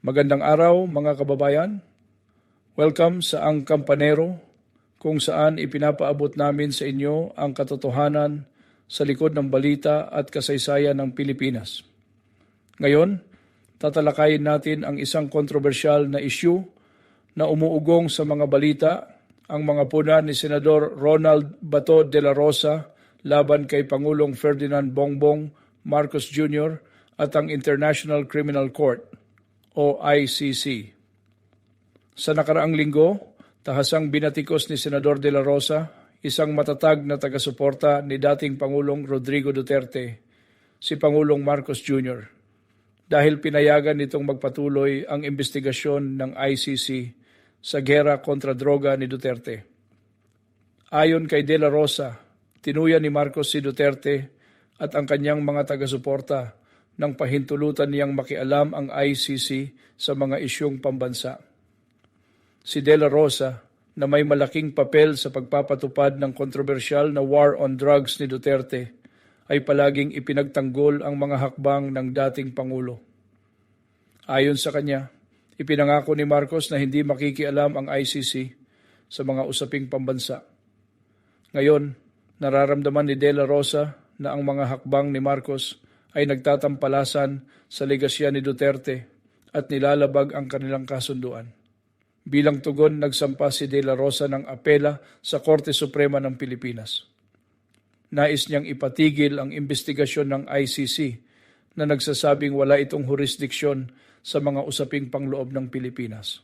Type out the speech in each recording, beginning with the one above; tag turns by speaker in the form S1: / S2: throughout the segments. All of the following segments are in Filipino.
S1: Magandang araw mga kababayan. Welcome sa Ang Kampanero kung saan ipinapaabot namin sa inyo ang katotohanan sa likod ng balita at kasaysayan ng Pilipinas. Ngayon, tatalakayin natin ang isang kontrobersyal na issue na umuugong sa mga balita ang mga puna ni Senador Ronald Bato de la Rosa laban kay Pangulong Ferdinand Bongbong Marcos Jr. at ang International Criminal Court o ICC. Sa nakaraang linggo, tahasang binatikos ni Senador De La Rosa, isang matatag na taga-suporta ni dating Pangulong Rodrigo Duterte, si Pangulong Marcos Jr. Dahil pinayagan nitong magpatuloy ang investigasyon ng ICC sa gera kontra droga ni Duterte. Ayon kay De La Rosa, tinuya ni Marcos si Duterte at ang kanyang mga taga-suporta nang pahintulutan niyang makialam ang ICC sa mga isyong pambansa. Si De La Rosa, na may malaking papel sa pagpapatupad ng kontrobersyal na war on drugs ni Duterte, ay palaging ipinagtanggol ang mga hakbang ng dating Pangulo. Ayon sa kanya, ipinangako ni Marcos na hindi makikialam ang ICC sa mga usaping pambansa. Ngayon, nararamdaman ni De La Rosa na ang mga hakbang ni Marcos ay nagtatampalasan sa legasya ni Duterte at nilalabag ang kanilang kasunduan. Bilang tugon, nagsampa si De La Rosa ng apela sa Korte Suprema ng Pilipinas. Nais niyang ipatigil ang investigasyon ng ICC na nagsasabing wala itong jurisdiksyon sa mga usaping pangloob ng Pilipinas.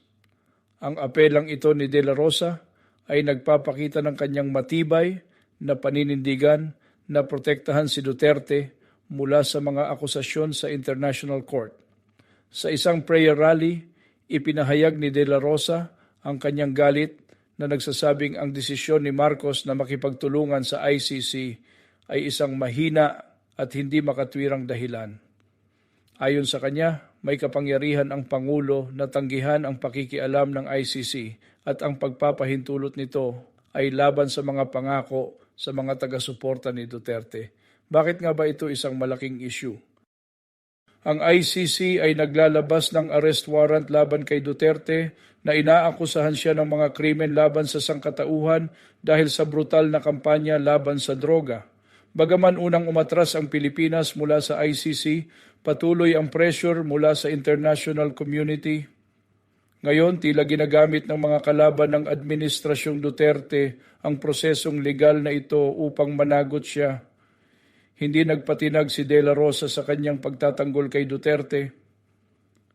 S1: Ang apelang ito ni De La Rosa ay nagpapakita ng kanyang matibay na paninindigan na protektahan si Duterte mula sa mga akusasyon sa International Court. Sa isang prayer rally, ipinahayag ni De La Rosa ang kanyang galit na nagsasabing ang desisyon ni Marcos na makipagtulungan sa ICC ay isang mahina at hindi makatwirang dahilan. Ayon sa kanya, may kapangyarihan ang Pangulo na tanggihan ang pakikialam ng ICC at ang pagpapahintulot nito ay laban sa mga pangako sa mga taga-suporta ni Duterte bakit nga ba ito isang malaking issue? Ang ICC ay naglalabas ng arrest warrant laban kay Duterte na inaakusahan siya ng mga krimen laban sa sangkatauhan dahil sa brutal na kampanya laban sa droga. Bagaman unang umatras ang Pilipinas mula sa ICC, patuloy ang pressure mula sa international community. Ngayon, tila ginagamit ng mga kalaban ng Administrasyong Duterte ang prosesong legal na ito upang managot siya. Hindi nagpatinag si De La Rosa sa kanyang pagtatanggol kay Duterte.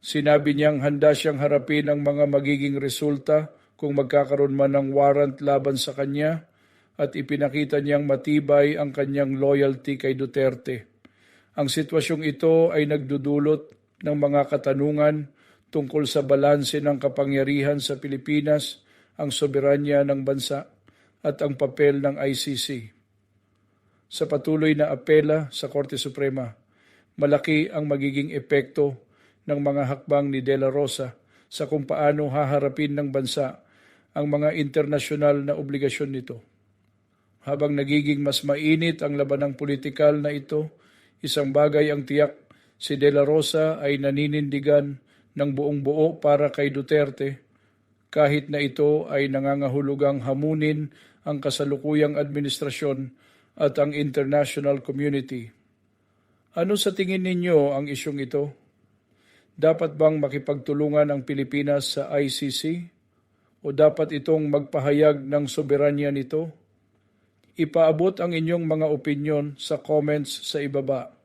S1: Sinabi niyang handa siyang harapin ang mga magiging resulta kung magkakaroon man ng warrant laban sa kanya at ipinakita niyang matibay ang kanyang loyalty kay Duterte. Ang sitwasyong ito ay nagdudulot ng mga katanungan tungkol sa balanse ng kapangyarihan sa Pilipinas, ang soberanya ng bansa at ang papel ng ICC sa patuloy na apela sa Korte Suprema. Malaki ang magiging epekto ng mga hakbang ni De La Rosa sa kung paano haharapin ng bansa ang mga internasyonal na obligasyon nito. Habang nagiging mas mainit ang labanang politikal na ito, isang bagay ang tiyak, si De La Rosa ay naninindigan ng buong buo para kay Duterte, kahit na ito ay nangangahulugang hamunin ang kasalukuyang administrasyon at ang international community. Ano sa tingin ninyo ang isyong ito? Dapat bang makipagtulungan ang Pilipinas sa ICC? O dapat itong magpahayag ng soberanya nito? Ipaabot ang inyong mga opinyon sa comments sa ibaba.